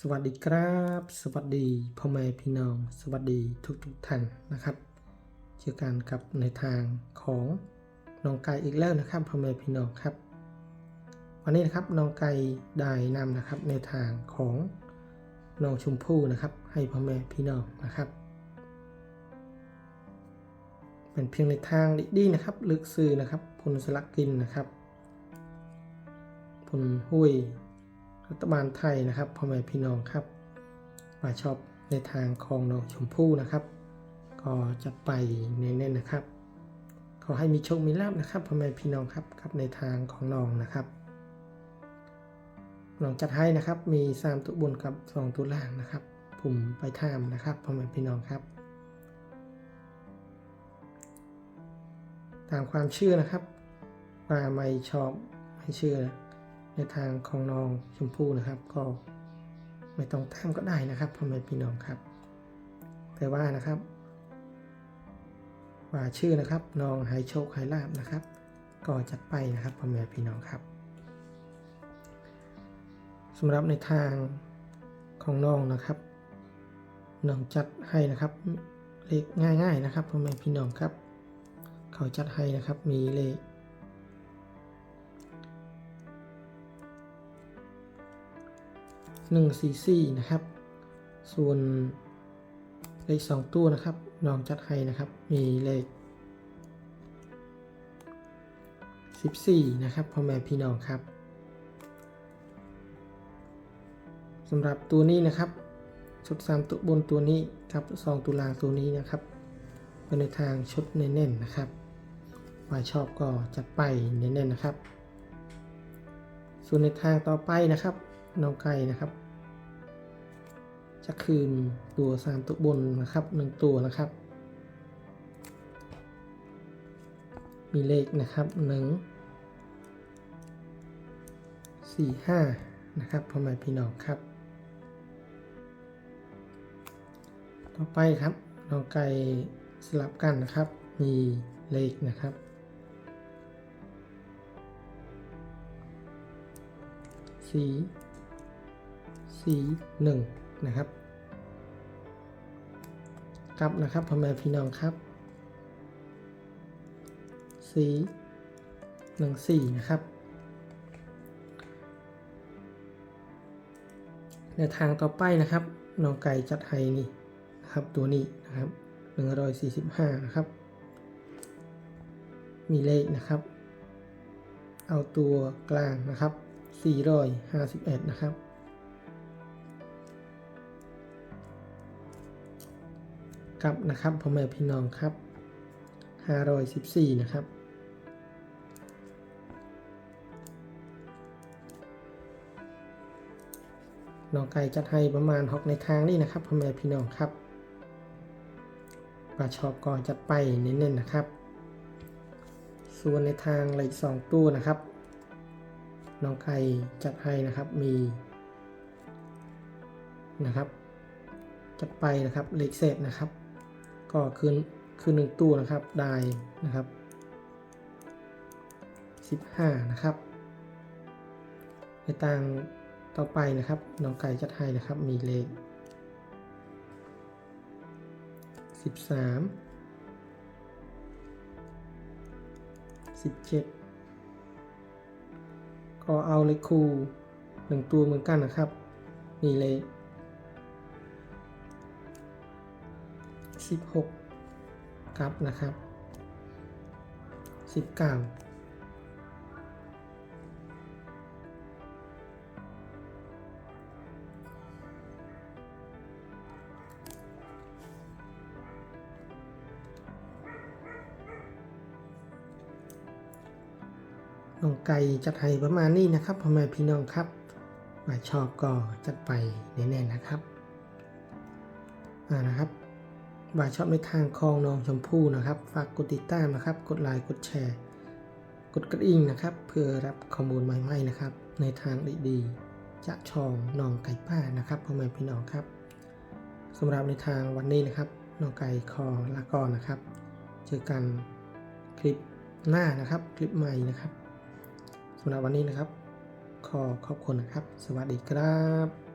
สวัสดีครับ สวัสดีพ่อแม่พี่น้อง สวัสดีทุกทุกท่านนะครับ เจอกันกับในทางของน้องไก่อีกแล้วนะครับพ่อแม่พี่น้องครับ วันนี้นะครับน้องไก่ได้นำนะครับในทางของน้องชมพู่นะครับ ให้พ่อแม่พี่น้องนะครับเป็นเพียงในทางดีๆนะครับ ลึกซื่อนะครับพลสลักกินนะครับพลห้วย รัฐบาลไทยนะครับพ่อแม่พี่น้องครับมาชอบในทางของน้องชมพู่นะครับ ก็จะไปเน้นๆนะครับ ขอให้มีโชคมีลาภนะครับพ่อแม่พี่น้องครับกับในทางของน้องนะครับน้องจัดให้นะครับมี3ตัวบนกับ 2 ตัวล่างนะครับ ผมไปทามนะครับพ่อแม่พี่น้องครับ ตามความเชื่อนะครับว่าไม่ชอบให้เชื่อ ในทางของน้องชมพู่นะครับ ก็ไม่ต้องตามก็ได้นะครับพ่อแม่พี่น้องครับ แต่ว่านะครับว่าชื่อนะครับน้องให้โชคให้ลาบนะครับ ก็จัดไปนะครับพ่อแม่พี่น้องครับสำหรับในทางของน้องนะครับน้องจัดให้นะครับเลขง่ายๆนะครับพ่อแม่พี่น้องครับ เขาจัดให้นะครับมีเลข 144 นะครับ ส่วนเลข 2 ตัวนะครับนองจัดให้นะครับ มีเลข 14 นะครับพ่อแม่พี่น้องครับสำหรับตัวนี้นะครับ ชุด 3 ตัวบนตัวนี้ครับ 2ตัวล่างตัวนี้นะครับเป็นในทางชุดเน้นๆนะครับว่าชอบก็จัดไปเน้นๆนะครับ ส่วนในทางต่อไปนะครับ น้องไก่นะครับ จะคืนตัวสามตัวบนนะครับหนึ่งตัวนะครับ มีเลขนะครับหนึ่งสี่ห้านะครับพ่อแม่พี่น้องครับ ต่อไปครับน้องไก่สลับกันนะครับ มีเลขนะครับสี สีหนึ่งนะครับกลับนะครับพ่อแม่พี่น้องครับสีหนึ่งสี่นะครับในทางต่อไปนะครับน้องไก่จัดให้นี่นะครับตัวนี้นะครับหนึ่งร้อยสี่สิบห้านะครับ มีเลขนะครับ เอาตัวกลางนะครับ451 นะครับ กับนะครับพ่อแม่พี่น้องครับ514 นะครับ น้องไก่จัดให้ประมาณหกในทางนี้นะครับพ่อแม่พี่น้องครับปลาชอบก็จัดไปเน้นๆนะครับ ส่วนในทางเลขสองตู้นะครับ น้องไก่จัดให้นะครับมีนะครับจัดไปนะครับเลขเศษนะครับ ก็คือคือหนึ่งตู้นะครับได้นะครับสิบห้านะครับในต่างต่อไปนะครับน้องไก่จัดให้นะครับมีเลขสิบสามสิบเจ็ดก็เอาเลขคูหนึ่งตัวเหมือนกันนะครับ มีเลข สิบหกครับนะครับสิบเก้าน้องไก่จัดให้ประมาณนี้นะครับพ่อแม่พี่น้องครับมาชอบก็จัดไปแน่ๆนะครับอ่านะครับ บาชอบในทางคลองนองชมพู่นะครับ ฝากกดติดตามนะครับ กดไลค์กดแชร์ กดกระดิ่งนะครับ เพื่อรับข้อมูลใหม่ๆนะครับ ในทางดีๆจะช่องนองไก่ป้านะครับพ่อแม่พี่น้องครับสำหรับในทางวันนี้นะครับน้องไก่คอลาก่อนนะครับ เจอกันคลิปหน้านะครับ คลิปใหม่นะครับสำหรับวันนี้นะครับ ขอขอบคุณนะครับ สวัสดีครับ